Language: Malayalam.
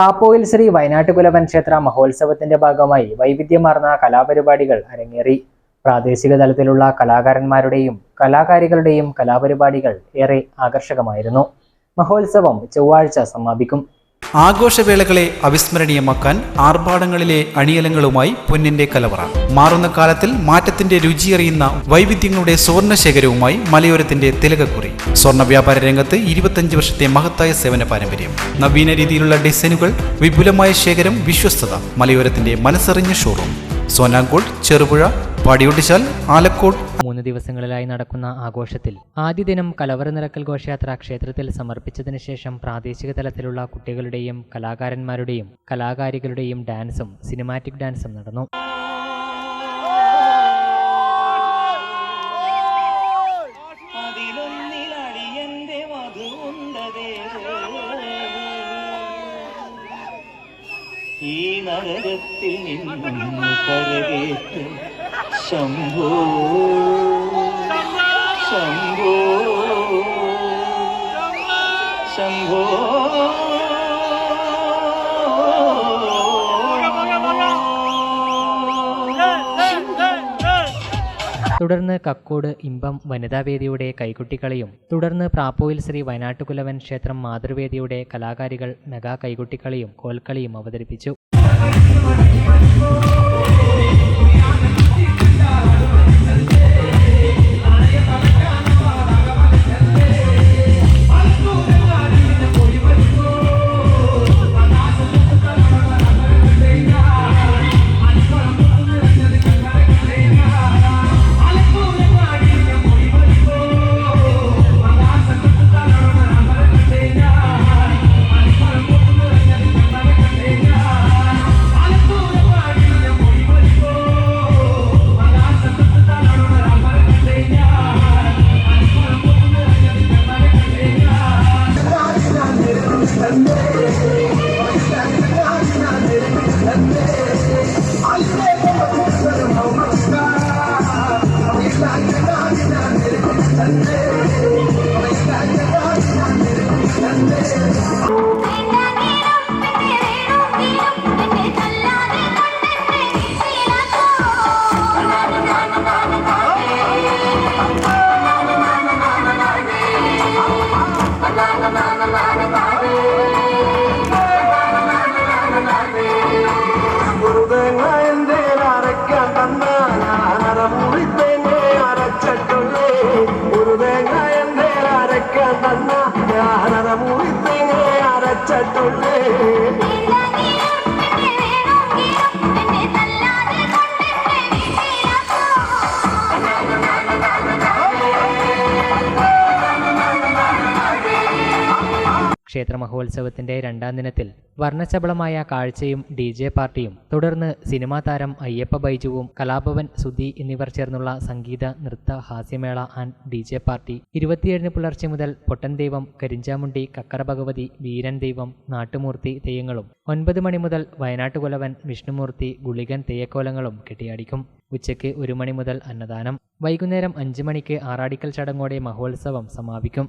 പ്രാപ്പോയിൽ ശ്രീ വയനാട്ടുകുലവൻ ക്ഷേത്ര മഹോത്സവത്തിന്റെ ഭാഗമായി വൈവിധ്യമാർന്ന കലാപരിപാടികൾ അരങ്ങേറി. പ്രാദേശിക തലത്തിലുള്ള കലാകാരന്മാരുടെയും കലാകാരികളുടെയും കലാപരിപാടികൾ ഏറെ ആകർഷകമായിരുന്നു. മഹോത്സവം ചൊവ്വാഴ്ച സമാപിക്കും. ആഘോഷവേളകളെ അവിസ്മരണീയമാക്കാൻ ആർഭാടങ്ങളിലെ അണിയലങ്ങളുമായി പൊന്നിന്റെ കലവറ. മാറുന്ന കാലത്തിൽ മാറ്റത്തിന്റെ രുചിയറിയുന്ന വൈവിധ്യങ്ങളുടെ സുവർണശേഖരവുമായി മലയോരത്തിന്റെ തിലകക്കുറി. സ്വർണ വ്യാപാര രംഗത്ത് ഇരുപത്തഞ്ച് വർഷത്തെ മഹത്തായ സേവന പാരമ്പര്യം. നവീന രീതിയിലുള്ള ഡിസൈനുകൾ വിപുലമായ ശേഖരം വിശ്വസ്തത മലയോരത്തിന്റെ മനസ്സറിഞ്ഞ ഷോറൂം സോനാങ്കോട് ചെറുപുഴ പാടിയൊട്ടിച്ചാൽ ആലക്കോട്. മൂന്ന് ദിവസങ്ങളിലായി നടക്കുന്ന ആഘോഷത്തിൽ ആദ്യ ദിനം കലവറ നിറക്കൽ ഘോഷയാത്ര ക്ഷേത്രത്തിൽ സമർപ്പിച്ചതിന് ശേഷം പ്രാദേശിക തലത്തിലുള്ള കുട്ടികളുടെയും കലാകാരന്മാരുടെയും കലാകാരികളുടെയും ഡാൻസും സിനിമാറ്റിക് ഡാൻസും നടന്നു. നരകത്തിൽ നിന്നും കരകേറ്റ്. ശംഭോ. ശംഭോ. ശംഭോ. തുടർന്ന് കക്കോട് ഇമ്പം വനിതാവേദിയുടെ കൈകുട്ടിക്കളിയും തുടർന്ന് പ്രാപ്പോയിൽ ശ്രീ വയനാട്ടുകുലവൻ ക്ഷേത്രം മാതൃവേദിയുടെ കലാകാരികൾ മെഗാ കൈകുട്ടിക്കളിയും കോൽക്കളിയും അവതരിപ്പിച്ചു. バラバラにバラバラ! Sunday. Chatole. ക്ഷേത്ര മഹോത്സവത്തിന്റെ രണ്ടാം ദിനത്തിൽ വർണശബളമായ കാഴ്ചയും ഡി ജെ പാർട്ടിയും തുടർന്ന് സിനിമാ താരം അയ്യപ്പ ബൈജുവും കലാഭവൻ സുധി എന്നിവർ ചേർന്നുള്ള സംഗീത നൃത്ത ഹാസ്യമേള ആൻഡ് ഡി ജെ പാർട്ടി. ഇരുപത്തിയേഴിന് പുലർച്ചെ മുതൽ പൊട്ടൻ ദൈവം കരിഞ്ചാമുണ്ടി കക്കറ ഭഗവതി വീരൻ ദൈവം നാട്ടുമൂർത്തി തെയ്യങ്ങളും ഒൻപത് മണി മുതൽ വയനാട്ടുകുലവൻ വിഷ്ണുമൂർത്തി ഗുളികൻ തെയ്യക്കോലങ്ങളും കെട്ടിയാടിക്കും. ഉച്ചയ്ക്ക് ഒരു മണി മുതൽ അന്നദാനം. വൈകുന്നേരം അഞ്ച് മണിക്ക് ആറാടിക്കൽ ചടങ്ങോടെ മഹോത്സവം സമാപിക്കും.